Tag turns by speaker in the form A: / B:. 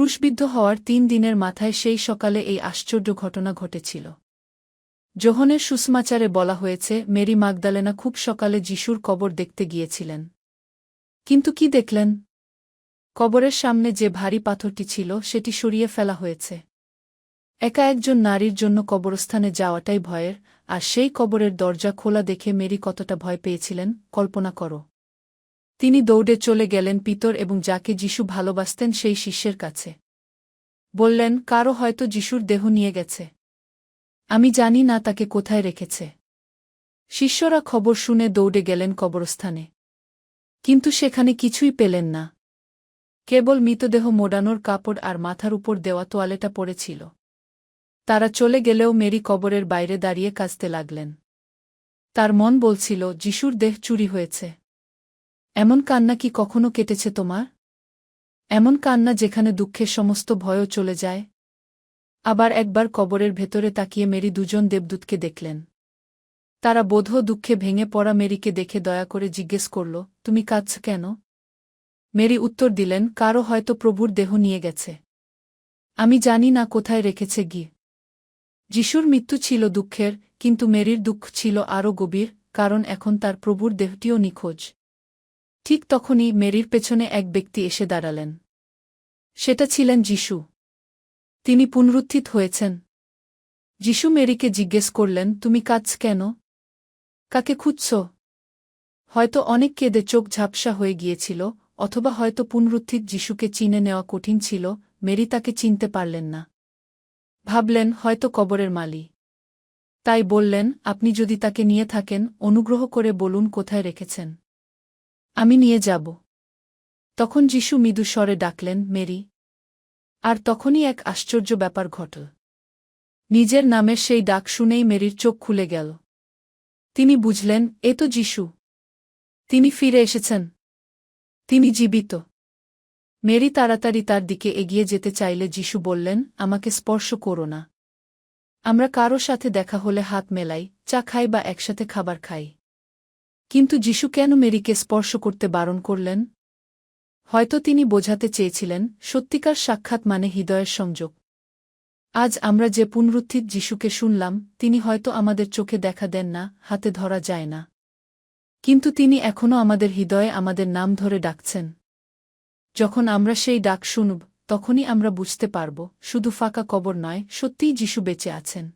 A: ক্রুশবিদ্ধ হওয়ার তিন দিনের মাথায় সেই সকালে এই আশ্চর্য ঘটনা ঘটেছিল। যোহনের সুসমাচারে বলা হয়েছে, মেরি মাগদালেনা খুব সকালে যিশুর কবর দেখতে গিয়েছিলেন। কিন্তু কি দেখলেন? কবরের সামনে যে ভারী পাথরটি ছিল, সেটি সরিয়ে ফেলা হয়েছে। একা একজন নারীর জন্য কবরস্থানে যাওয়াটাই ভয়ের, আর সেই কবরের দরজা খোলা দেখে মেরি কতটা ভয় পেয়েছিলেন, কল্পনা করো। তিনি দৌড়ে চলে গেলেন পিতর এবং যাকে যিশু ভালোবাসতেন সেই শিষ্যের কাছে। বললেন কারও হয়তো যিশুর দেহ নিয়ে গেছে। আমি জানি না তাকে কোথায় রেখেছে। শিষ্যরা খবর শুনে দৌড়ে গেলেন কবরস্থানে। কিন্তু সেখানে কিছুই পেলেন না। কেবল মৃতদেহ মোড়ানোর কাপড় আর মাথার উপর দেওয়া তোয়ালেটা পড়েছিল। তারা চলে গেলেও মেরি কবরের বাইরে দাঁড়িয়ে কাঁচতে লাগলেন। তার মন বলছিল, যিশুর দেহ চুরি হয়েছে। এমন কান্না কি কখনো কেটেছে তোমার? এমন কান্না যেখানে দুঃখের সমস্ত ভয়ও চলে যায়। আবার একবার কবরের ভেতরে তাকিয়ে মেরি দুজন দেবদূতকে দেখলেন। তারা বোধ দুঃখে ভেঙে পড়া মেরিকে দেখে দয়া করে জিজ্ঞেস করল, তুমি কাঁদছ কেন? মেরি উত্তর দিলেন কারও হয়তো প্রভুর দেহ নিয়ে গেছে। আমি জানি না কোথায় রেখেছে গি যিশুর মৃত্যু ছিল দুঃখের, কিন্তু মেরির দুঃখ ছিল আরও গভীর, কারণ এখন তার প্রভুর দেহটিও নিখোঁজ। ঠিক তখনই মেরির পেছনে এক ব্যক্তি এসে দাঁড়ালেন। সেটা ছিলেন যিশু। তিনি পুনরুত্থিত হয়েছেন। যিশু মেরিকে জিজ্ঞেস করলেন, তুমি কাজ কেন? কাকে খুঁজছ? হয়তো অনেক কেঁদে চোখ ঝাপসা হয়ে গিয়েছিল, অথবা হয়তো পুনরুত্থিত যিশুকে চিনে নেওয়া কঠিন ছিল, মেরি তাকে চিনতে পারলেন না। ভাবলেন, হয়তো কবরের মালি। তাই বললেন, আপনি যদি তাকে নিয়ে থাকেন, অনুগ্রহ করে বলুন কোথায় রেখেছেন। আমি নিয়ে যাব। তখন যিশু মৃদু স্বরে ডাকলেন, মেরি। আর তখনই এক আশ্চর্য ব্যাপার ঘটল। নিজের নামের সেই ডাক শুনেই মেরির চোখ খুলে গেল। তিনি বুঝলেন, এ তো যিশু। তিনি ফিরে এসেছেন। তিনি জীবিত। মেরি তাড়াতাড়ি তার দিকে এগিয়ে যেতে চাইলে যিশু বললেন, আমাকে স্পর্শ করো না। আমরা কারও সাথে দেখা হলে হাত মেলাই, চা খাই বা একসাথে খাবার খাই। কিন্তু যিশু কেন মেরিকে স্পর্শ করতে বারণ করলেন? হয়তো তিনি বোঝাতে চেয়েছিলেন, সত্যিকার সাক্ষাৎ মানে হৃদয়ের সংযোগ। আজ আমরা যে পুনরুত্থিত যিশুকে শুনলাম, তিনি হয়তো আমাদের চোখে দেখা দেন না, হাতে ধরা যায় না। কিন্তু তিনি এখনও আমাদের হৃদয়ে আমাদের নাম ধরে ডাকছেন। যখন আমরা সেই ডাক শুনব, তখনই আমরা বুঝতে পারব, শুধু ফাঁকা কবর নয়, সত্যিই যিশু বেঁচে আছেন।